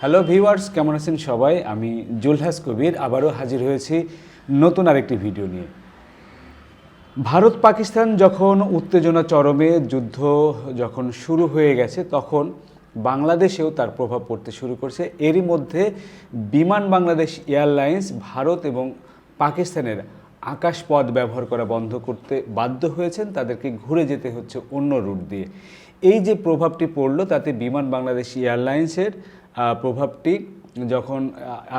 Hello viewers কেমন আছেন সবাই? আমি জুলহাস কবির, আবারও হাজির হয়েছি নতুন আরেকটি ভিডিও নিয়ে। ভারত পাকিস্তান যখন উত্তেজনা চরমে যুদ্ধ যখন শুরু হয়ে গেছে, তখন বাংলাদেশেও তার প্রভাব পড়তে শুরু করছে। এরই মধ্যে বিমান বাংলাদেশ এয়ারলাইন্স ভারত এবং পাকিস্তানের আকাশপথ ব্যবহার করা বন্ধ করতে বাধ্য হয়েছেন। তাদেরকে ঘুরে যেতে হচ্ছে অন্য রুট দিয়ে। এই যে প্রভাবটি পড়ল, তাতে বিমান বাংলাদেশ এয়ারলাইন্সের প্রভাবটি যখন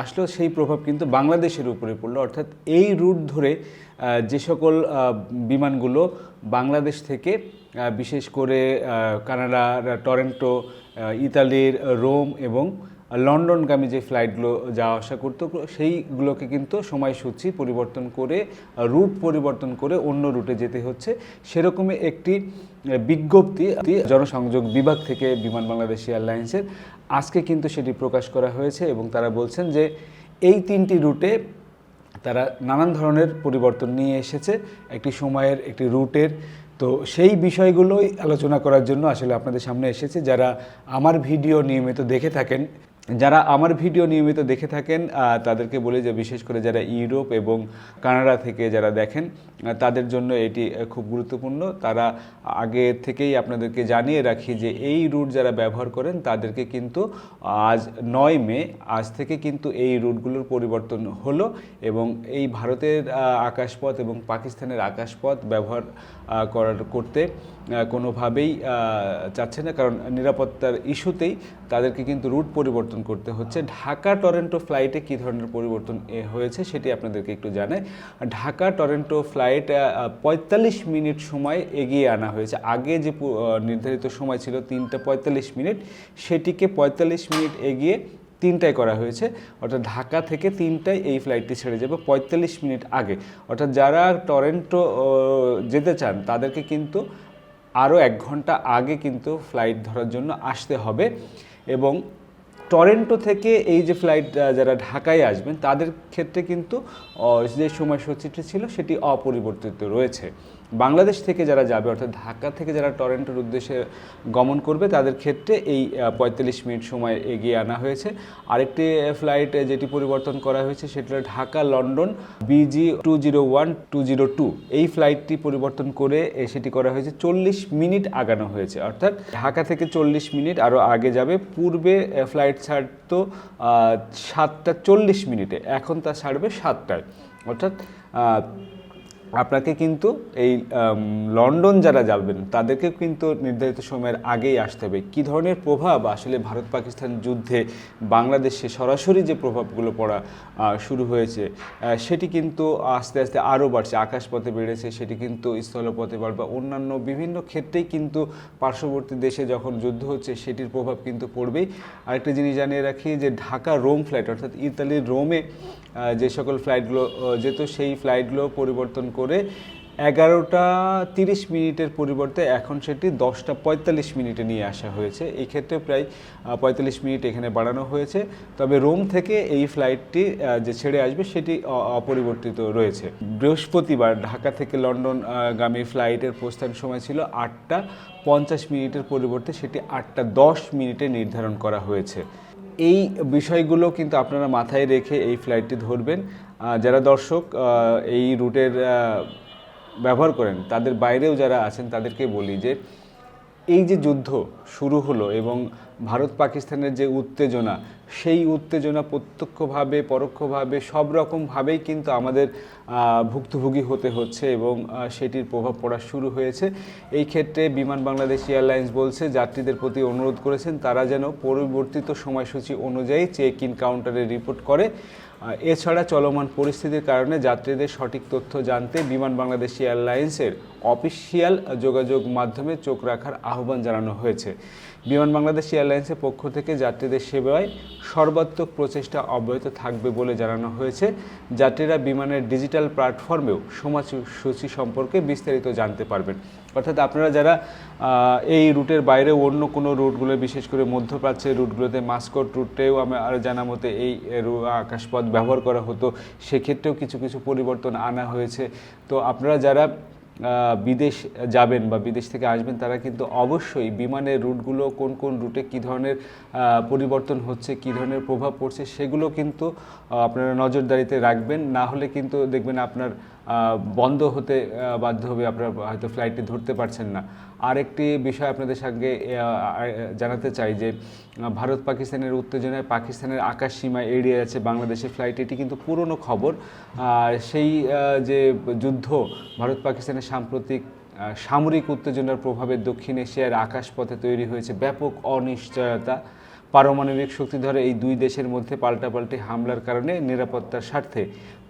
আসলো, সেই প্রভাব কিন্তু বাংলাদেশের উপরে পড়ল। অর্থাৎ এই রুট ধরে যে সকল বিমানগুলো বাংলাদেশ থেকে বিশেষ করে কানাডার টরেন্টো ইতালির, রোম এবং লন্ডনগামী যে ফ্লাইটগুলো যাওয়া আসা করতো, সেইগুলোকে কিন্তু সময়সূচি পরিবর্তন করে, রুট পরিবর্তন করে অন্য রুটে যেতে হচ্ছে। সেরকমই একটি বিজ্ঞপ্তি, জনসংযোগ বিভাগ থেকে বিমান বাংলাদেশ এয়ারলাইন্সের আজকে কিন্তু সেটি প্রকাশ করা হয়েছে এবং তারা বলছেন যে এই তিনটি রুটে তারা নানান ধরনের পরিবর্তন নিয়ে এসেছে, একটি সময়ের, একটি রুটের। তো সেই বিষয়গুলোই আলোচনা করার জন্য আসলে আপনাদের সামনে এসেছে। যারা আমার ভিডিও নিয়মিত দেখে থাকেন যারা আমার ভিডিও নিয়মিত দেখে থাকেন তাদেরকে বলি যে বিশেষ করে যারা ইউরোপ এবং কানাডা থেকে যারা দেখেন তাদের জন্য এটি খুব গুরুত্বপূর্ণ। তারা আগে থেকেই আপনাদেরকে জানিয়ে রাখি যে এই রুট যারা ব্যবহার করেন, তাদেরকে কিন্তু আজ নয় মে, আজ থেকে কিন্তু এই রুটগুলোর পরিবর্তন হলো এবং এই ভারতের আকাশপথ এবং পাকিস্তানের আকাশপথ ব্যবহার করার, করতে কোনোভাবেই চাচ্ছে না। কারণ নিরাপত্তার ইস্যুতেই তাদেরকে কিন্তু রুট পরিবর্তন করতে হচ্ছে। ঢাকা টরেন্টো ফ্লাইটে কী ধরনের পরিবর্তন হয়েছে সেটি আপনাদেরকে একটু জানাই। ঢাকা টরেন্টো ফ্লাইট পঁয়তাল্লিশ মিনিট সময় এগিয়ে আনা হয়েছে। আগে যে নির্ধারিত সময় ছিল তিনটা পঁয়তাল্লিশ মিনিট, সেটিকে পঁয়তাল্লিশ মিনিট এগিয়ে তিনটায় করা হয়েছে। অর্থাৎ ঢাকা থেকে তিনটায় এই ফ্লাইটটি ছেড়ে যাবে পঁয়তাল্লিশ মিনিট আগে। অর্থাৎ যারা টরেন্টো যেতে চান, তাদেরকে কিন্তু আরও এক ঘণ্টা আগে কিন্তু ফ্লাইট ধরার জন্য আসতে হবে। এবং টরেন্টো থেকে এই যে ফ্লাইট যারা ঢাকায় আসবেন, তাদের ক্ষেত্রে কিন্তু যে সময়সূচিটি ছিল, সেটি অপরিবর্তিত রয়েছে। বাংলাদেশ থেকে যারা যাবে, অর্থাৎ ঢাকা থেকে যারা টরেন্টোর উদ্দেশ্যে গমন করবে, তাদের ক্ষেত্রে এই পঁয়তাল্লিশ মিনিট সময় এগিয়ে আনা হয়েছে। আরেকটি ফ্লাইট যেটি পরিবর্তন করা হয়েছে, সেটি Dhaka, London BG two zero one two zero two এই ফ্লাইটটি পরিবর্তন করে সেটি করা হয়েছে, চল্লিশ মিনিট আগানো হয়েছে। অর্থাৎ ঢাকা থেকে চল্লিশ মিনিট আরও আগে যাবে। পূর্বে ফ্লাইট ছাড়তো সাতটা চল্লিশ মিনিটে, এখন তা ছাড়বে সাতটায়। অর্থাৎ আপনাকে কিন্তু এই লন্ডন যারা যাবেন, তাদেরকে কিন্তু নির্ধারিত সময়ের আগেই আসতে হবে। কী ধরনের প্রভাব আসলে ভারত পাকিস্তান যুদ্ধে বাংলাদেশে সরাসরি যে প্রভাবগুলো পড়া শুরু হয়েছে সেটি কিন্তু আস্তে আস্তে আরও বাড়ছে। আকাশপথে বেড়েছে, সেটি কিন্তু স্থলপথে বাড়বে অন্যান্য বিভিন্ন ক্ষেত্রেই কিন্তু পার্শ্ববর্তী দেশে যখন যুদ্ধ হচ্ছে, সেটির প্রভাব কিন্তু পড়বেই। আরেকটা জিনিস জানিয়ে রাখি যে ঢাকা রোম ফ্লাইট অর্থাৎ ইতালির রোমে যে সকল ফ্লাইটগুলো যেত, সেই ফ্লাইটগুলো পরিবর্তন করে এগারোটা তিরিশ মিনিটের পরিবর্তে এখন সেটি দশটা পঁয়তাল্লিশ মিনিটে নিয়ে আসা হয়েছে। এই ক্ষেত্রে প্রায় পঁয়তাল্লিশ মিনিট এখানে বাড়ানো হয়েছে। তবে রোম থেকে এই ফ্লাইটটি যে ছেড়ে আসবে সেটি অপরিবর্তিত রয়েছে। বৃহস্পতিবার ঢাকা থেকে লন্ডন গামী ফ্লাইটের প্রস্থান সময় ছিল আটটা পঞ্চাশ মিনিটের পরিবর্তে সেটি আটটা দশ মিনিটে নির্ধারণ করা হয়েছে। এই বিষয়গুলো কিন্তু আপনারা মাথায় রেখে এই ফ্লাইটটি ধরবেন। যারা দর্শক এই রুটের ব্যবহার করেন, তাদের বাইরেও যারা আছেন, তাদেরকে বলি যে, এই যে যুদ্ধ শুরু হলো এবং ভারত পাকিস্তানের যে উত্তেজনা, সেই উত্তেজনা প্রত্যক্ষভাবে, পরোক্ষভাবে, সব রকমভাবেই কিন্তু আমাদের ভুক্তভোগী হতে হচ্ছে এবং সেটির প্রভাব পড়া শুরু হয়েছে। এই ক্ষেত্রে বিমান বাংলাদেশ এয়ারলাইন্স বলছে, যাত্রীদের প্রতি অনুরোধ করেছেন, তারা যেন পরিবর্তিত সময়সূচি অনুযায়ী চেক ইন কাউন্টারে রিপোর্ট করে। এছাড়া চলমান পরিস্থিতির কারণে যাত্রীদের সঠিক তথ্য জানতে বিমান বাংলাদেশ এয়ারলাইন্সের অফিসিয়াল যোগাযোগ মাধ্যমে চোখ রাখার আহ্বান জানানো হয়েছে। বিমান বাংলাদেশ এয়ারলাইন্সের পক্ষ থেকে যাত্রীদের সেবায় সর্বাত্মক প্রচেষ্টা অব্যাহত থাকবে বলে জানানো হয়েছে। যাত্রীরা বিমানের ডিজিটাল প্ল্যাটফর্মেও সময়সূচি সম্পর্কে বিস্তারিত জানতে পারবেন। অর্থাৎ আপনারা যারা এই রুটের বাইরে অন্য কোনো রুটগুলো, বিশেষ করে মধ্যপ্রাচ্যের রুটগুলোতে মাস্কট রুটেও আমার জানা মতে এই আকাশপথ ব্যবহার করা হতো। সেক্ষেত্রেও কিছু কিছু পরিবর্তন আনা হয়েছে। তো আপনারা যারা বিদেশ যাবেন বা বিদেশ থেকে আসবেন, তারা কিন্তু অবশ্যই বিমানের রুটগুলো, কোন কোন রুটে কী ধরনের পরিবর্তন হচ্ছে, কী ধরনের প্রভাব পড়ছে, সেগুলো কিন্তু আপনারা নজরদারিতে রাখবেন। না হলে কিন্তু দেখবেন আপনার বন্ধ হতে বাধ্য হবে আপনারা, হয়তো ফ্লাইটটি ধরতে পারছেন না। আরেকটি বিষয় আপনাদের সঙ্গে জানাতে চাই যে ভারত পাকিস্তানের উত্তেজনায় পাকিস্তানের আকাশ সীমা এড়িয়ে যাচ্ছে বাংলাদেশের ফ্লাইট এটি কিন্তু পুরনো খবর। আর সেই যে যুদ্ধ, ভারত পাকিস্তানের সাম্প্রতিক সামরিক উত্তেজনার প্রভাবে দক্ষিণ এশিয়ার আকাশপথে তৈরি হয়েছে ব্যাপক অনিশ্চয়তা। পারমাণবিক শক্তিধরে এই দুই দেশের মধ্যে পাল্টাপাল্টি হামলার কারণে নিরাপত্তার স্বার্থে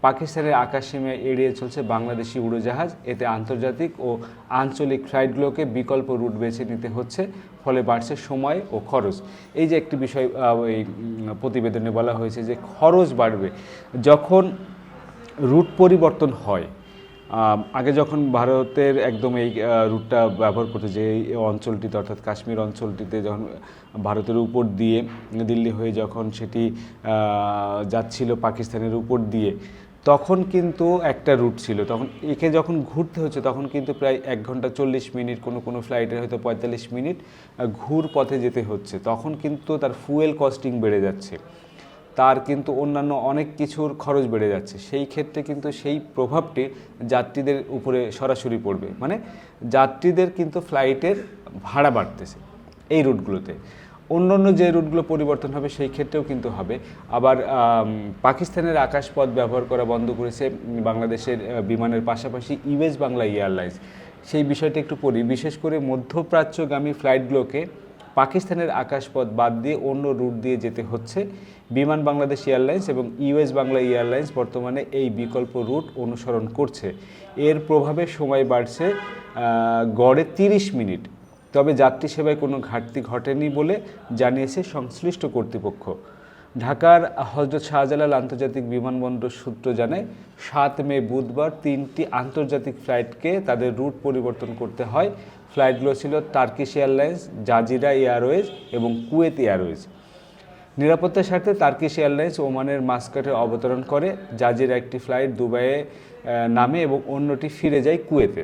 পাকিস্তানের আকাশসীমায় এড়িয়ে চলছে বাংলাদেশি উড়োজাহাজ। এতে আন্তর্জাতিক ও আঞ্চলিক ফ্লাইটগুলোকে বিকল্প রুট বেছে নিতে হচ্ছে, ফলে বাড়ছে সময় ও খরচ। এই যে একটি বিষয় এই প্রতিবেদনে বলা হয়েছে যে খরচ বাড়বে। যখন রুট পরিবর্তন হয় আগে যখন ভারতের একদম এই রুটটা ব্যবহার করতে, যে এই অঞ্চলটিতে, অর্থাৎ কাশ্মীর অঞ্চলটিতে যখন ভারতের উপর দিয়ে দিল্লি হয়ে যখন সেটি যাচ্ছিল পাকিস্তানের উপর দিয়ে, তখন কিন্তু একটা রুট ছিল। তখন একে যখন ঘুরতে হচ্ছে, তখন কিন্তু প্রায় এক ঘণ্টা চল্লিশ মিনিট, কোনো কোনো ফ্লাইটের হয়তো পঁয়তাল্লিশ মিনিট ঘুর পথে যেতে হচ্ছে। তখন কিন্তু তার ফুয়েল কস্টিং বেড়ে যাচ্ছে। তার কিন্তু অন্যান্য অনেক কিছুর খরচ বেড়ে যাচ্ছে। সেই ক্ষেত্রে কিন্তু সেই প্রভাবটি যাত্রীদের উপরে সরাসরি পড়বে। মানে যাত্রীদের কিন্তু ফ্লাইটের ভাড়া বাড়তেছে এই রুটগুলোতে। অন্য অন্য যে রুটগুলো পরিবর্তন হবে সেই ক্ষেত্রেও কিন্তু হবে। আবার পাকিস্তানের আকাশপথ ব্যবহার করা বন্ধ করেছে বাংলাদেশের বিমানের পাশাপাশি ইউএস বাংলা এয়ারলাইন্স। সেই বিষয়টা একটু পড়ি। বিশেষ করে মধ্যপ্রাচ্যগামী ফ্লাইটগুলোকে পাকিস্তানের আকাশপথ বাদ দিয়ে অন্য রুট দিয়ে যেতে হচ্ছে বিমান বাংলাদেশ এয়ারলাইন্স এবং ইউএস বাংলা এয়ারলাইন্স বর্তমানে এই বিকল্প রুট অনুসরণ করছে। এর প্রভাবে সময় বাড়ছে গড়ে তিরিশ মিনিট। তবে যাত্রী সেবায় কোনো ঘাটতি ঘটেনি বলে জানিয়েছে সংশ্লিষ্ট কর্তৃপক্ষ। ঢাকার হজরত শাহজালাল আন্তর্জাতিক বিমানবন্দর সূত্র জানায় সাত মে বুধবার তিনটি আন্তর্জাতিক ফ্লাইটকে তাদের রুট পরিবর্তন করতে হয়। ফ্লাইটগুলো ছিল টার্কিশ এয়ারলাইন্স, জাজিরা এয়ারওয়েজ এবং কুয়েত এয়ারওয়েজ। নিরাপত্তার স্বার্থে তার্কিশ এয়ারলাইন্স ওমানের মাস্কাটে অবতরণ করে। জাজিরা একটি ফ্লাইট দুবাইয়ে নামে এবং অন্যটি ফিরে যায় কুয়েতে।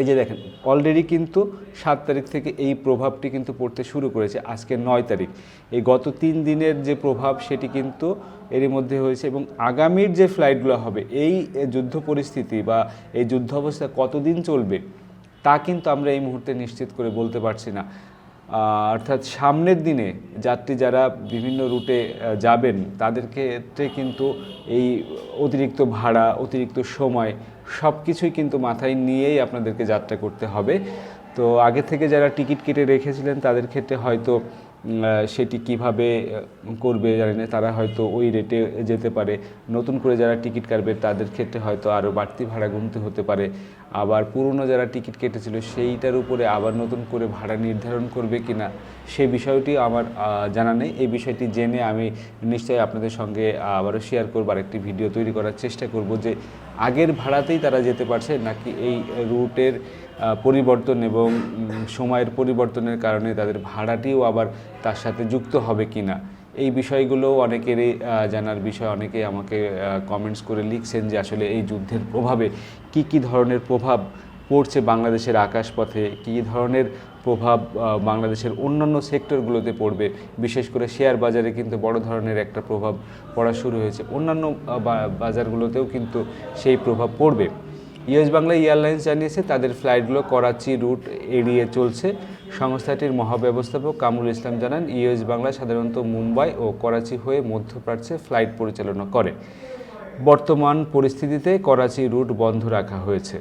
এই যে দেখেন অলরেডি কিন্তু সাত তারিখ থেকে এই প্রভাবটি কিন্তু পড়তে শুরু করেছে, আজকে নয় তারিখ। এই গত তিন দিনের যে প্রভাব, সেটি কিন্তু এরই মধ্যে হয়েছে এবং আগামীর যে ফ্লাইটগুলো হবে, এই যুদ্ধ পরিস্থিতি বা এই যুদ্ধ অবস্থা কতদিন চলবে, তা কিন্তু আমরা এই মুহূর্তে নিশ্চিত করে বলতে পারছি না। অর্থাৎ সামনের দিনে যাত্রী যারা বিভিন্ন রুটে যাবেন, তাদের ক্ষেত্রে কিন্তু এই অতিরিক্ত ভাড়া, অতিরিক্ত সময় সব কিছুই কিন্তু মাথায় নিয়েই আপনাদেরকে যাত্রা করতে হবে। তো আগে থেকে যারা টিকিট কেটে রেখেছিলেন, তাদের ক্ষেত্রে হয়তো সেটি কীভাবে করবে জানি না, তারা হয়তো ওই রেটে যেতে পারে। নতুন করে যারা টিকিট কাটবে, তাদের ক্ষেত্রে হয়তো আরও বাড়তি ভাড়া গুনতে হতে পারে। আবার পুরনো যারা টিকিট কেটেছিল সেইটার উপরে আবার নতুন করে ভাড়া নির্ধারণ করবে কিনা, সে বিষয়টি আমার জানা নেই। এই বিষয়টি জেনে আমি নিশ্চয়ই আপনাদের সঙ্গে আবারও শেয়ার করব আর একটি ভিডিও তৈরি করার চেষ্টা করব যে আগের ভাড়াতেই তারা যেতে পারছে নাকি এই রুটের পরিবর্তন এবং সময়ের পরিবর্তনের কারণে তাদের ভাড়াটিও আবার তার সাথে যুক্ত হবে কি না এই বিষয়গুলো অনেকেরই জানার বিষয়। অনেকেই আমাকে কমেন্টস করে লিখছেন যে আসলে এই যুদ্ধের প্রভাবে কি কি ধরনের প্রভাব পড়ছে বাংলাদেশের আকাশপথে? কী ধরনের প্রভাব বাংলাদেশের অন্যান্য সেক্টরগুলোতে পড়বে? বিশেষ করে শেয়ার বাজারে কিন্তু বড় ধরনের একটা প্রভাব পড়া শুরু হয়েছে। অন্যান্য বাজারগুলোতেও কিন্তু সেই প্রভাব পড়বে। ইউএস বাংলা এয়ারলাইন্স জানিয়েছে, তাদের ফ্লাইটগুলো করাচি রুট এড়িয়ে চলছে। সংস্থাটির মহাব্যবস্থাপক কামরুল ইসলাম জানান ইউএস বাংলা সাধারণত মুম্বাই ও করাচি হয়ে মধ্যপ্রাচ্যে ফ্লাইট পরিচালনা করে। বর্তমান পরিস্থিতিতে করাচি রুট বন্ধ রাখা হয়েছে।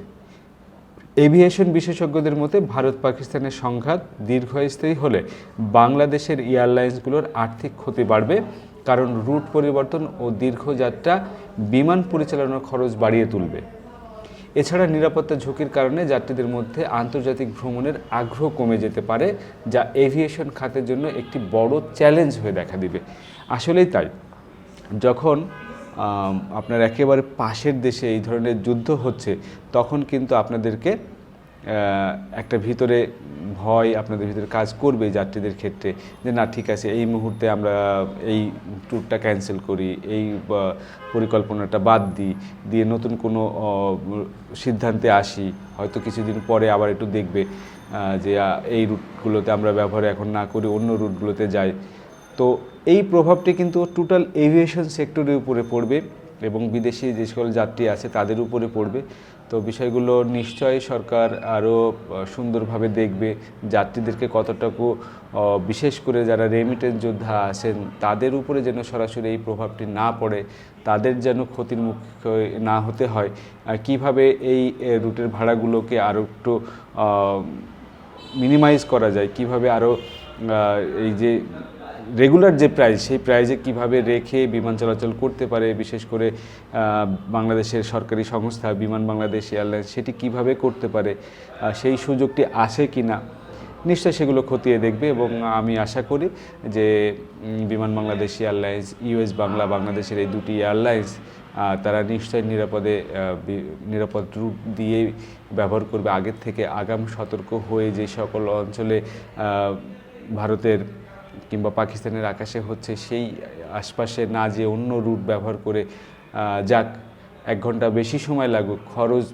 এভিয়েশন বিশেষজ্ঞদের মতে, ভারত পাকিস্তানের সংঘাত দীর্ঘস্থায়ী হলে বাংলাদেশের এয়ারলাইন্সগুলোর আর্থিক ক্ষতি বাড়বে, কারণ রুট পরিবর্তন ও দীর্ঘযাত্রা বিমান পরিচালনার খরচ বাড়িয়ে তুলবে। এছাড়া নিরাপত্তা ঝুঁকির কারণে যাত্রীদের মধ্যে আন্তর্জাতিক ভ্রমণের আগ্রহ কমে যেতে পারে, যা এভিয়েশন খাতের জন্য একটি বড় চ্যালেঞ্জ হয়ে দেখা দিবে। আসলেই তাই। যখন আপনার একেবারে পাশের দেশে এই ধরনের যুদ্ধ হচ্ছে, তখন কিন্তু আপনাদেরকে একটা ভিতরে ভয় আপনাদের ভিতরে কাজ করবে যাত্রীদের ক্ষেত্রে, যে না, ঠিক আছে, এই মুহূর্তে আমরা এই ট্যুরটা ক্যান্সেল করি, এই পরিকল্পনাটা বাদ দিই, দিয়ে নতুন কোনো সিদ্ধান্তে আসি, হয়তো কিছুদিন পরে আবার একটু দেখবে যে এই রুটগুলোতে আমরা ব্যবহার এখন না করি অন্য রুটগুলোতে যাই। তো এই প্রভাবটি কিন্তু টোটাল এভিয়েশন সেক্টরের উপরে পড়বে এবং বিদেশি যে সকল যাত্রী আছে তাদের উপরে পড়বে। তো বিষয়গুলো নিশ্চয়ই সরকার আরও সুন্দরভাবে দেখবে। যাত্রীদেরকে কতটুকু বিশেষ করে যারা রেমিটেন্স যোদ্ধা আছেন, তাদের উপরে যেন সরাসরি এই প্রভাবটি না পড়ে, তাদের যেন ক্ষতির মুখে না হতে হয়। কীভাবে এই রুটের ভাড়াগুলোকে আরও একটু মিনিমাইজ করা যায়, কীভাবে আরও এই যে রেগুলার যে প্রাইস সেই প্রাইজে কীভাবে রেখে বিমান চলাচল করতে পারে, বিশেষ করে বাংলাদেশের সরকারি সংস্থা বিমান বাংলাদেশ এয়ারলাইন্স, সেটি কীভাবে করতে পারে সেই সুযোগটি আসে কি না নিশ্চয় সেগুলো খতিয়ে দেখবে এবং আমি আশা করি যে বিমান বাংলাদেশ এয়ারলাইন্স ইউএস বাংলা, বাংলাদেশের এই দুটি এয়ারলাইন্স তারা নিশ্চয় নিরাপদে নিরাপদ রূপ দিয়ে ব্যবহার করবে। আগের থেকে আগাম সতর্ক হয়ে যে সকল অঞ্চলে ভারতের কিংবা পাকিস্তানের আকাশে হচ্ছে সেই আশপাশে না যে অন্য রুট ব্যবহার করে যাক, এক ঘণ্টা বেশি সময় লাগুক, খরচ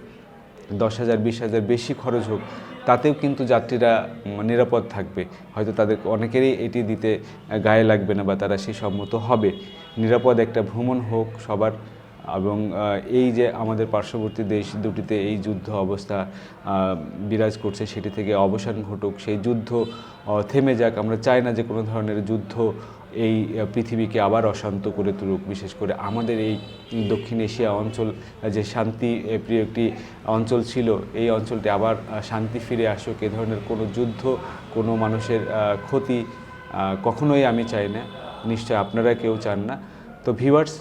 দশ হাজার, বিশ হাজার বেশি খরচ হোক, তাতেও কিন্তু যাত্রীরা নিরাপদ থাকবে। হয়তো তাদের অনেকেরই এটি দিতে গায়ে লাগবে না বা তারা সেই সম্মত হবে। নিরাপদ একটা ভ্রমণ হোক, সবার এবং এই যে আমাদের পার্শ্ববর্তী দেশ দুটিতে এই যুদ্ধ অবস্থা বিরাজ করছে, সেটি থেকে অবসান ঘটুক, সেই যুদ্ধ থেমে যাক। আমরা চাই না যে কোনো ধরনের যুদ্ধ এই পৃথিবীকে আবার অশান্ত করে তুলুক। বিশেষ করে আমাদের এই দক্ষিণ এশিয়া অঞ্চল যে শান্তি প্রিয় একটি অঞ্চল ছিল, এই অঞ্চলটি আবার শান্তি ফিরে আসুক। এ ধরনের কোনো যুদ্ধ, কোনো মানুষের ক্ষতি কখনোই আমি চাই না। নিশ্চয় আপনারা কেউ চান না। তো ভিউয়ার্স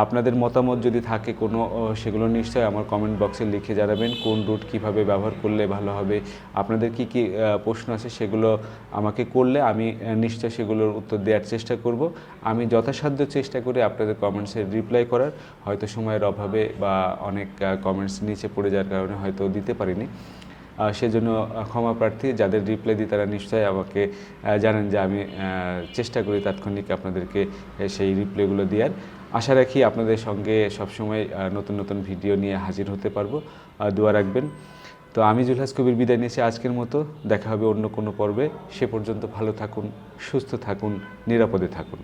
আপনাদের মতামত যদি থাকে কোনো সেগুলো নিশ্চয়ই আমার কমেন্ট বক্সে লিখে জানাবেন, কোন রুট কীভাবে ব্যবহার করলে ভালো হবে, আপনাদের কি কি প্রশ্ন আছে সেগুলো আমাকে করলে আমি নিশ্চয় সেগুলোর উত্তর দেওয়ার চেষ্টা করব। আমি যথাসাধ্য চেষ্টা করি আপনাদের কমেন্টসের রিপ্লাই করার, হয়তো সময়ের অভাবে বা অনেক কমেন্টস নিচে পড়ে যাওয়ার কারণে হয়তো দিতে পারিনি। সেজন্য ক্ষমা প্রার্থী, যাদের রিপ্লাই দিই তারা নিশ্চয়ই আমাকে জানেন যে আমি চেষ্টা করি তাৎক্ষণিক আপনাদেরকে সেই রিপ্লাইগুলো দেওয়ার। আশা রাখি আপনাদের সঙ্গে সবসময় নতুন নতুন ভিডিও নিয়ে হাজির হতে পারব। দোয়া রাখবেন। তো আমি জুলহাস কবির বিদায় নিয়েছি আজকের মতো। দেখা হবে অন্য কোনো পর্বে। সে পর্যন্ত ভালো থাকুন, সুস্থ থাকুন, নিরাপদে থাকুন।